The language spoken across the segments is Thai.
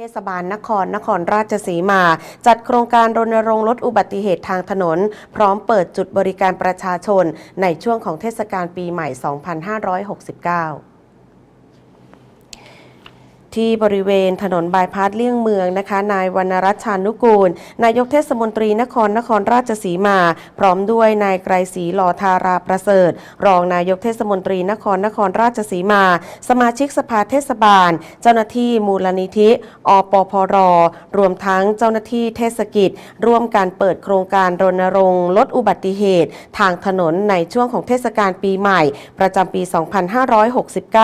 เทศบาลนครนครราชสีมา จัดโครงการรณรงค์ลดอุบัติเหตุทางถนน พร้อมเปิดจุดบริการประชาชนในช่วงของเทศกาลปีใหม่ 2569 ที่บริเวณถนนบายพาสเลี่ยงเมืองนะคะ นายวรรณรัชชานุกูล นายกเทศมนตรีนครนครราชสีมา พร้อมด้วยนายไกรศรีหล่อธาราประเสริฐ รองนายกเทศมนตรีนครนครราชสีมา สมาชิกสภาเทศบาล เจ้าหน้าที่มูลนิธิ อปพร รวมทั้งเจ้าหน้าที่เทศกิจ ร่วมการเปิดโครงการรณรงค์ลดอุบัติเหตุ ทางถนนในช่วงของเทศกาลปีใหม่ ประจำปี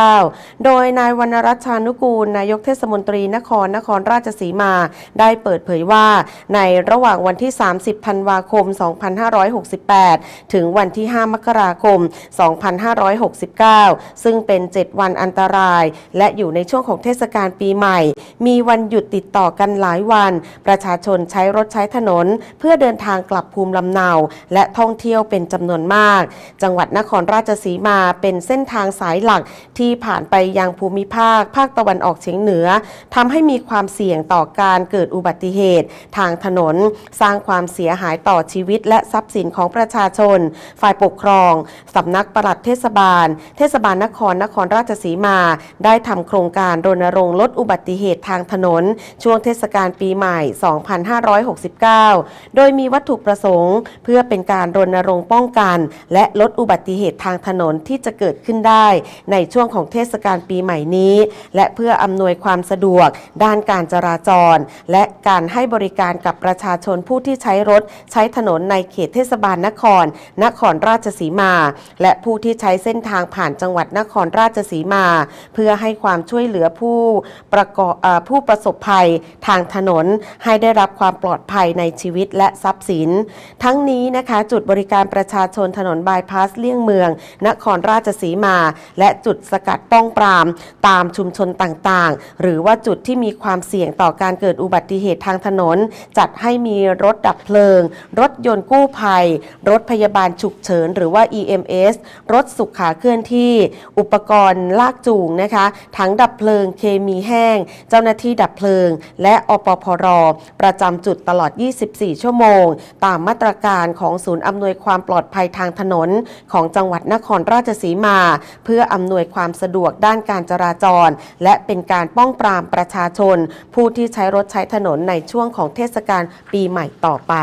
2569 โดยนายวรรณรัชชานุกูลนายกเทศมนตรีนครนครราชสีมา ได้เปิดเผยว่า ในระหว่างวันที่ 30 ธันวาคม 2568 ถึงวันที่ 5 มกราคม 2569 ซึ่งเป็น 7 วันอันตราย และอยู่ในช่วงของเทศกาลปีใหม่ มีวันหยุดติดต่อกันหลายวัน ประชาชนใช้รถใช้ถนน เพื่อเดินทางกลับภูมิลำเนา และท่องเที่ยวเป็นจำนวนมาก จังหวัดนครราชสีมาเป็นเส้นทางสายหลักที่ผ่านไปยังภูมิภาค ภาคตะวันออกเฉียงเหนือทำให้มีความเสี่ยงต่อการเกิดอุบัติเหตุ ทางถนน สร้างความเสียหายต่อชีวิต และทรัพย์สินของประชาชน ฝ่ายปกครองสำนักปลัดเทศบาล เทศบาลนครนครราชสีมา ได้ทำโครงการรณรงค์ลดอุบัติเหตุทางถนน ช่วงเทศกาลปีใหม่ 2569 โดยมีวัตถุประสงค์ เพื่อเป็นการรณรงค์ป้องกัน และลดอุบัติเหตุทางถนนที่จะเกิดขึ้นได้ ในช่วงของเทศกาลปีใหม่นี้ และเพื่ออำนวยความสะดวก ด้านการจราจร และการให้บริการกับประชาชนผู้ที่ใช้รถ ใช้ถนนในเขตเทศบาลนคร นครราชสีมา และผู้ที่ใช้เส้นทางผ่านจังหวัดนครราชสีมา เพื่อให้ความช่วยเหลือผู้ประกอบผู้ประสบภัยทางถนนให้ได้รับความปลอดภัยในชีวิตและทรัพย์สิน ทั้งนี้นะคะจุดบริการประชาชนถนนบายพาสเลี่ยงเมือง นครราชสีมา และจุดสกัดป้องปราม ตามชุมชนต่างๆหรือว่าจุดที่มีความเสี่ยงต่อการเกิดอุบัติเหตุทางถนน จัดให้มีรถดับเพลิง รถยนต์กู้ภัย รถพยาบาลฉุกเฉิน หรือว่า EMS รถสุขาเคลื่อนที่ อุปกรณ์ลากจูงนะคะทั้งดับเพลิงเคมีแห้ง เจ้าหน้าที่ดับเพลิง และอปพร ประจำจุดตลอด 24 ชั่วโมง ตามมาตรการของศูนย์อำนวยความปลอดภัยทางถนน ของจังหวัดนครราชสีมา เพื่ออำนวยความสะดวกด้านการจราจร และเป็นการป้องปรามประชาชน ผู้ที่ใช้รถใช้ถนนในช่วงของเทศกาลปีใหม่ต่อไป